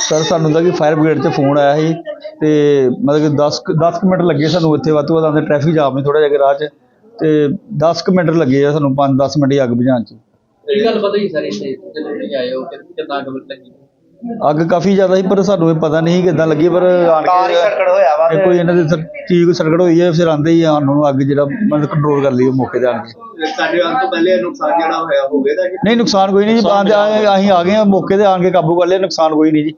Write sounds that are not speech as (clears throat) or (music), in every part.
Sir ਸਾਨੂੰ ਤਾਂ ਕਿ ਫਾਇਰ ਬ੍ਰਿਗੇਡ ਤੇ ਫੋਨ ਆਇਆ ਸੀ ਤੇ ਮਤਲਬ ਕਿ 10 10 ਮਿੰਟ ਲੱਗੇ ਸਾਨੂੰ ਇੱਥੇ, ਵੱਧ ਤੋਂ ਵੱਧ ਆਉਂਦੇ ਟ੍ਰੈਫਿਕ ਜਾਮ ਨਹੀਂ ਥੋੜਾ ਜਿਹਾ ਰਾਹ 'ਚ ਤੇ 10 ਕੁ ਮਿੰਟ ਲੱਗੇ ਆ ਸਾਨੂੰ 5-10 ਮਿੰਟ ਹੀ ਅੱਗ ਬੁਝਾਉਣ 'ਚ। ਕੀ ਗੱਲ ਪਤਾ ਹੀ ਸਾਰੀ, ਇੱਥੇ ਜਦੋਂ ਆਏ ਹੋ ਕਿੰਨਾ ਕੁ ਲੱਗੀ ਅੱਗ ਕਾਫੀ ਜ਼ਿਆਦਾ ਸੀ ਪਰ ਸਾਨੂੰ ਇਹ ਪਤਾ ਨਹੀਂ ਕਿਦਾਂ ਲੱਗੀ ਪਰ ਆਣ ਕਾਰ ਹੀ ਕੇ ਸਰਕਟ ਹੋਇਆ ਵਾ ਇਹ ਕੋਈ ਇਹਨਾਂ ਦੇ ਸਰ ਸਰਕਟ ਹੋਈ ਹੈ ਫਿਰ ਆਂਦੇ ਹੀ ਆ ਸਾਨੂੰ ਅੱਗ ਜਿਹੜਾ ਮਤਲਬ ਕੰਟਰੋਲ ਕਰ ਲਈ ਉਹ ਮੌਕੇ ਤੇ ਆਣ ਕੇ। ਸਾਡੇ ਆਉਣ ਤੋਂ ਪਹਿਲੇ ਨੁਕਸਾਨ ਜਿਹੜਾ ਹੋਇਆ ਹੋ ਗਿਆ ਦਾ ਕਿ ਨਹੀਂ ਨੁਕਸਾਨ ਕੋਈ ਨਹੀਂ ਜੀ ਆਂਦੇ ਆਏ- ਅਸੀਂ ਆ ਗਏ ਆ ਮੌਕੇ ਤੇ ਆਣ ਕੇ ਕਾਬੂ ਕਰ ਲਿਆ ਨੁਕਸਾਨ ਕੋਈ ਨਹੀਂ ਜੀ।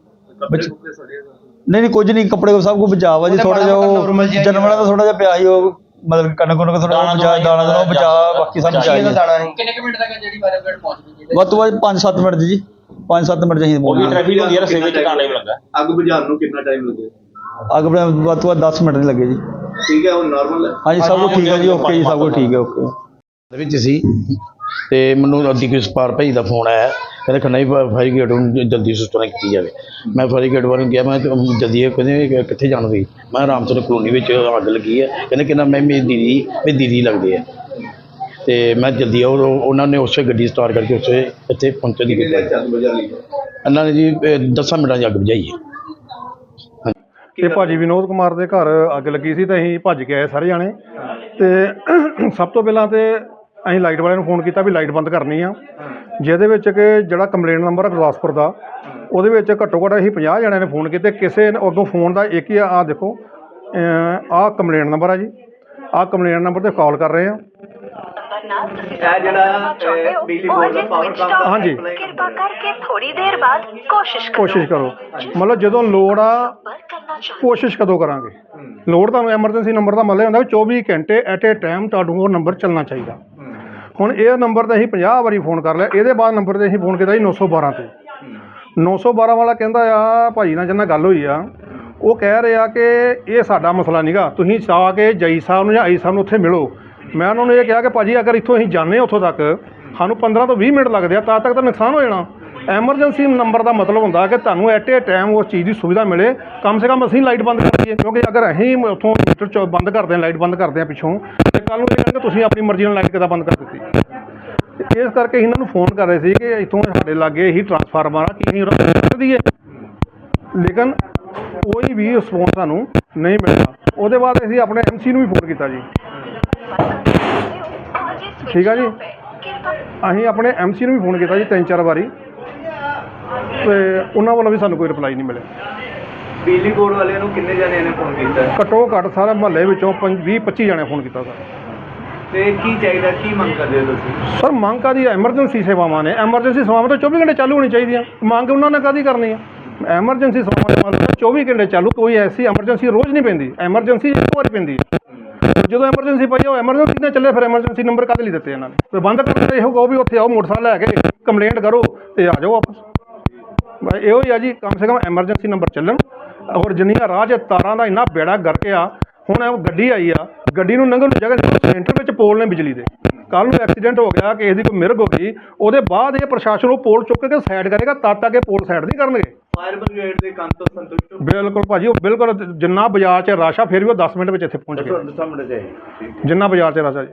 ਨਹੀਂ ਨਹੀਂ ਕੁਝ ਨਹੀਂ ਕੱਪੜੇ ਸਭ ਕੁਝ ਬਚਾਅ ਵਾ ਜੀ ਥੋੜਾ ਜਿਹਾ ਉਹ ਜਾਨਵਰਾਂ ਦਾ ਥੋੜਾ ਜਿਹਾ ਪਿਆ ਸੀ ਉਹ ਮਤਲਬ ਕਣਕ ਕਣਕ ਥੋੜਾ ਬਚਾ ਦਾਣਾ ਦਾਣਾ ਉਹ ਬਚਾ ਬਾਕੀ ਸਭ ਬਚਾ ਜੀ ਦਾਣਾ ਸੀ। ਕਿੰਨੇ ਕੁ ਮਿੰਟ ਤੱਕ ਜਿਹੜੀ ਫਾਇਰ ਬ੍ਰਿਗੇਡ ਪਹੁੰਚ ਗਈ ਜੀ? ਵੱਧ ਤੋਂ ਵੱਧ 5-7 ਮਿੰਟ ਜੀ। 5-7 ਮਿੰਟ ਚਾਹੀਦੇ ਉਹ ਵੀ ਟ੍ਰੈਫਿਕ ਹੁੰਦੀ ਹੈ ਰਸਤੇ ਵਿੱਚ ਕਿੰਨਾ ਟਾਈਮ ਲੱਗਾ ਅੱਗ ਬੁਝਾਉਣ ਨੂੰ ਕਿੰਨਾ ਟਾਈਮ ਲੱਗਿਆ? ਅੱਗ ਬਣਾ ਵੱਧ ਤੋਂ ਵੱਧ 10 ਮਿੰਟ ਨਹੀਂ ਲੱਗੇ ਜੀ। ਠੀਕ ਹੈ ਹੁਣ ਨਾਰਮਲ ਹੈ? ਹਾਂਜੀ ਸਭ ਕੁਝ ਠੀਕ ਹੈ ਜੀ ਓਕੇ ਜੀ ਸਭ ਕੁਝ ਠੀਕ ਹੈ ਓਕੇ ਦੇ ਵਿੱਚ ਸੀ ਤੇ ਮੈਨੂੰ ਅੱਧੀ ਕਿਸ ਪਾਰ ਭਾਈ ਦਾ ਫੋਨ ਆਇਆ। ਕਹਿੰਦੇ ਖੰਨਾ ਹੀ ਫਾਇਰ ਗੇਟ ਨੂੰ ਜਲਦੀ ਸੁਚਨਾ ਕੀਤੀ ਜਾਵੇ। ਮੈਂ ਫਾਇਰ ਗੇਟ ਵੱਲ ਗਿਆ ਮੈਂ ਤੇ ਜਲਦੀ ਇਹ ਕਹਿੰਦੇ ਕਿ ਕਿੱਥੇ ਜਾਣ ਦੀ ਮੈਂ ਰਾਮਚੰਦਰ ਕਲੋਨੀ ਵਿੱਚ ਅੱਗ ਲੱਗੀ ਹੈ। ਕਹਿੰਦੇ ਕਿੰਨਾ ਮੈਂ ਮੇਰੀ ਦੀਦੀ ਮੇਰੀ ਦੀਦੀ ਲੱਗਦੇ ਆ ਤੇ ਮੈਂ ਜਲਦੀ ਉਹ ਉਹਨਾਂ ਨੇ ਉਸੇ ਗੱਡੀ ਸਟਾਰਟ ਕਰਕੇ ਉਸੇ ਇੱਥੇ ਪਹੁੰਚਣ ਦੀ ਕੀਤੀ ਇਹਨਾਂ ਨੇ ਜੀ 10 ਮਿੰਟਾਂ 'ਚ ਅੱਗ ਬੁਝਾਈ ਹੈ। ਇਹ ਭਾਜੀ ਵਿਨੋਦ ਕੁਮਾਰ ਦੇ ਘਰ ਅੱਗ ਲੱਗੀ ਸੀ ਤੇ ਅਸੀਂ ਭੱਜ ਕੇ ਆਏ ਸਾਰੇ ਜਾਣੇ। ਤੇ (clears throat) ਸਭ ਤੋਂ ਪਹਿਲਾਂ ਤੇ ਅਸੀਂ ਲਾਈਟ ਵਾਲਿਆਂ ਨੂੰ ਫੋਨ ਕੀਤਾ ਵੀ ਲਾਈਟ ਬੰਦ ਕਰਨੀ ਆ। ਜਿਹਦੇ ਵਿੱਚ ਕਿ ਜਿਹੜਾ ਕੰਪਲੇਂਟ ਨੰਬਰ ਹੈ ਗੁਰਦਾਸਪੁਰ ਦਾ ਉਹਦੇ ਵਿੱਚ ਘੱਟੋ ਘੱਟ ਅਸੀਂ 50 ਜਣਿਆਂ ਨੇ ਫੋਨ ਕੀਤੇ। ਕਿਸੇ ਨੇ ਉਦੋਂ ਫੋਨ ਦਾ ਇੱਕ ਹੀ ਆ ਦੇਖੋ ਆਹ ਕੰਪਲੇਂਟ ਨੰਬਰ ਆ ਜੀ। ਆਹ ਕੰਪਲੇਂਟ ਨੰਬਰ ਤੇ ਕਾਲ ਕਰ ਰਹੇ ਆ। ਇਹ ਜਿਹੜਾ ਬਿਜਲੀ ਬੋਰਡ ਦਾ ਪਾਵਰ ਕੰਮ ਹਾਂਜੀ। ਕਿਰਪਾ ਕਰਕੇ ਥੋੜੀ ਦੇਰ ਬਾਅਦ ਕੋਸ਼ਿਸ਼ ਕਰੋ। ਕੋਸ਼ਿਸ਼ ਕਰੋ। ਮਤਲਬ ਜਦੋਂ ਲੋੜ ਆ ਪਰ ਕਰਨਾ ਚਾਹੁੰਦੇ ਕੋਸ਼ਿਸ਼ ਕਦੋਂ ਕਰਾਂਗੇ? ਲੋੜ ਤੁਹਾਨੂੰ ਐਮਰਜੈਂਸੀ ਨੰਬਰ ਦਾ ਮਤਲਬ ਹੁੰਦਾ ਵੀ 24 ਘੰਟੇ ਐਟ ਏ ਟਾਈਮ ਤੁਹਾਨੂੰ ਉਹ ਨੰਬਰ ਚੱਲਣਾ ਚਾਹੀਦਾ। ਹੁਣ ਇਹ ਨੰਬਰ ਤੇ ਅਸੀਂ 50 ਵਾਰੀ ਫੋਨ ਕਰ ਲਿਆ ਇਹਦੇ ਬਾਅਦ ਨੰਬਰ ਤੇ ਅਸੀਂ ਫੋਨ ਕੀਤਾ ਜੀ 912 ਤੇ। 912 ਵਾਲਾ ਕਹਿੰਦਾ ਆ ਭਾਈ ਨਾਲ ਜਿੰਨਾ ਗੱਲ ਹੋਈ ਆ ਉਹ ਕਹਿ ਰਿਹਾ ਕਿ ਇਹ ਸਾਡਾ ਮਸਲਾ ਨਹੀਂਗਾ ਤੁਸੀਂ ਆ ਕੇ ਜਈ ਸਾਹਿਬ ਨੂੰ ਜਾਂ ਆਈ ਸਾਹਿਬ ਨੂੰ ਉੱਥੇ ਮਿਲੋ। ਮੈਂ ਉਹਨਾਂ ਨੂੰ ਇਹ ਕਿਹਾ ਕਿ ਭਾਜੀ, ਅਗਰ ਇੱਥੋਂ ਅਸੀਂ ਜਾਂਦੇ ਹਾਂ ਉੱਥੋਂ ਤੱਕ, ਸਾਨੂੰ 15 ਤੋਂ 20 ਮਿੰਟ ਲੱਗਦੇ ਆ, ਤਾਂ ਤੱਕ ਤਾਂ ਨੁਕਸਾਨ ਹੋ ਜਾਣਾ। ਐਮਰਜੈਂਸੀ ਨੰਬਰ ਦਾ ਮਤਲਬ ਹੁੰਦਾ ਕਿ ਤੁਹਾਨੂੰ ਐਟ ਏ ਟਾਈਮ ਉਸ ਚੀਜ਼ ਦੀ ਸੁਵਿਧਾ ਮਿਲੇ। ਕਮ ਸੇ ਕਮ ਅਸੀਂ ਲਾਈਟ ਬੰਦ ਕਰ ਦਈਏ, ਕਿਉਂਕਿ ਅਗਰ ਅਸੀਂ ਉੱਥੋਂ ਮੀਟਰ ਚੋਂ ਬੰਦ ਕਰਦੇ ਹਾਂ ਲਾਈਟ ਬੰਦ ਕਰਦੇ ਹਾਂ ਪਿੱਛੋਂ, ਤੇ ਕੱਲ ਨੂੰ ਇਹ ਕਹਿਣਗੇ ਤੁਸੀਂ ਆਪਣੀ ਮਰਜ਼ੀ ਨਾਲ ਲਾਈਟ ਕਿੱਦਾਂ ਬੰਦ ਕਰ ਦਿੱਤੀ। ਤੇ ਇਸ ਕਰਕੇ ਇਹਨਾਂ ਨੂੰ ਫੋਨ ਕਰ ਰਹੇ ਸੀ ਕਿ ਇੱਥੋਂ ਸਾਡੇ ਲਾਗੇ ਹੀ ਟਰਾਂਸਫਾਰਮਰ ਆ, ਕੀ ਅਸੀਂ ਉਹਦਾ ਕਰ ਦਈਏ। ਲੇਕਿਨ ਕੋਈ ਵੀ ਰਿਸਪੌਂਸ ਸਾਨੂੰ ਨਹੀਂ ਮਿਲਿਆ। ਉਹਦੇ ਬਾਅਦ ਅਸੀਂ ਆਪਣੇ ਐਮਸੀ ਨੂੰ ਵੀ ਫੋਨ ਕੀਤਾ ਜੀ। ਠੀਕ ਆ ਜੀ। ਅਸੀਂ ਆਪਣੇ ਐਮਸੀ ਨੂੰ ਵੀ ਫੋਨ ਕੀਤਾ ਜੀ ਤਿੰਨ ਚਾਰ ਵਾਰੀ। ਤੇ ਉਹਨਾਂ ਵੱਲੋਂ ਵੀ ਸਾਨੂੰ ਕੋਈ ਰਿਪਲਾਈ ਨਹੀਂ ਮਿਲਿਆ। ਬਿਜਲੀ ਬੋਰਡ ਵਾਲਿਆਂ ਨੂੰ ਕਿੰਨੇ ਜਣਿਆਂ ਨੇ ਫੋਨ ਕੀਤਾ? ਘੱਟੋ ਘੱਟ ਸਾਰੇ ਮਹੱਲੇ ਵਿੱਚੋਂ 20 25 ਜਣੇ ਫੋਨ ਕੀਤਾ ਸਰ। ਤੇ ਕੀ ਚਾਹੀਦਾ ਕੀ ਮੰਗ ਕਰਦੇ ਹੋ ਤੁਸੀਂ? ਸਰ ਮੰਗ ਕਾਦੀ ਐਮਰਜੈਂਸੀ ਸੇਵਾਵਾਂ ਨੇ। ਐਮਰਜੈਂਸੀ ਸੇਵਾਵਾਂ ਤਾਂ 24 ਘੰਟੇ ਚਾਲੂ ਹੋਣੀ ਚਾਹੀਦੀਆਂ। ਮੰਗ ਉਹਨਾਂ ਨੇ ਕਾਦੀ ਕਰਨੀ ਆ? ਐਮਰਜੈਂਸੀ ਸੇਵਾਵਾਂ ਦਾ ਮਤਲਬ ਹੈ 24 ਘੰਟੇ ਚਾਲੂ ਕੋਈ ਐਸੀ ਐਮਰਜੈਂਸੀ ਰੋਜ਼ ਨਹੀਂ ਪੈਂਦੀ। ਐਮਰਜੈਂਸੀ ਇੱਕ ਵਾਰੀ ਪੈਂਦੀ ਹੈ ਜਦੋਂ ਐਮਰਜੈਂਸੀ ਪਈ ਉਹ ਐਮਰਜੈਂਸੀ ਨਾਲ ਚੱਲੇ, ਫਿਰ ਐਮਰਜੈਂਸੀ ਨੰਬਰ ਕਾਹਦੇ ਲਈ ਦਿੱਤੇ ਇਹਨਾਂ ਨੇ। ਤੇ ਬੰਦ ਕਰ ਦਿੱਤੇ, ਇਹੋ ਕਹੋ ਵੀ ਉੱਥੇ ਆਓ, ਮੋਟਰਸਾਈਕਲ ਲੈ ਕੇ ਕੰਪਲੇਂਟ ਕਰੋ ਤੇ ਆ ਜਾਓ ਵਾਪਸ। ਬਸ ਇਹੋ ਹੀ ਆ ਜੀ, ਕਮ ਸੇ ਕਮ ਐਮਰਜੈਂਸੀ ਨੰਬਰ ਚੱਲਣ। ਔਰ ਜਿੰਨੀਆਂ ਰਾਹ 'ਚ ਤਾਰਾਂ ਦਾ ਇੰਨਾ ਬੇੜਾ ਗਰਕ ਆ, ਹੁਣ ਇਹ ਗੱਡੀ ਆਈ ਆ, ਗੱਡੀ ਨੂੰ ਲੰਘਣ ਨੂੰ ਜਗ੍ਹਾ ਸੈਂਟਰ ਵਿੱਚ ਪੋਲ ਨੇ ਬਿਜਲੀ ਦੇ। ਕੱਲ ਨੂੰ ਐਕਸੀਡੈਂਟ ਹੋ ਗਿਆ, ਕਿਸੇ ਦੀ ਕੋਈ ਮਿਰਗ ਹੋ ਗਈ, ਉਹਦੇ ਬਾਅਦ ਇਹ ਪ੍ਰਸ਼ਾਸਨ ਉਹ ਪੋਲ ਚੁੱਕ ਕੇ ਸਾਈਡ ਕਰੇਗਾ, ਤਦ ਤੱਕ ਇਹ ਪੋਲ ਸਾਈਡ ਨਹੀਂ ਕਰਨਗੇ। ਫਾਇਰ ਬ੍ਰਿਗੇਡ ਦੇ ਕੰਮ ਤੋਂ ਸੰਤੁਸ਼ਟ ਹੋ ਬਿਲਕੁਲ ਭਾਜੀ ਉਹ ਬਿਲਕੁਲ ਜਿੰਨਾ ਬਾਜ਼ਾਰ 'ਚ ਰਸ਼ ਆ ਫਿਰ ਵੀ ਉਹ 10 ਮਿੰਟ ਵਿੱਚ ਇੱਥੇ ਪਹੁੰਚ ਗਿਆ। ਸਾਹਮਣੇ ਜਿੰਨਾ ਬਾਜ਼ਾਰ 'ਚ ਰਸ਼ ਆ ਜੀ।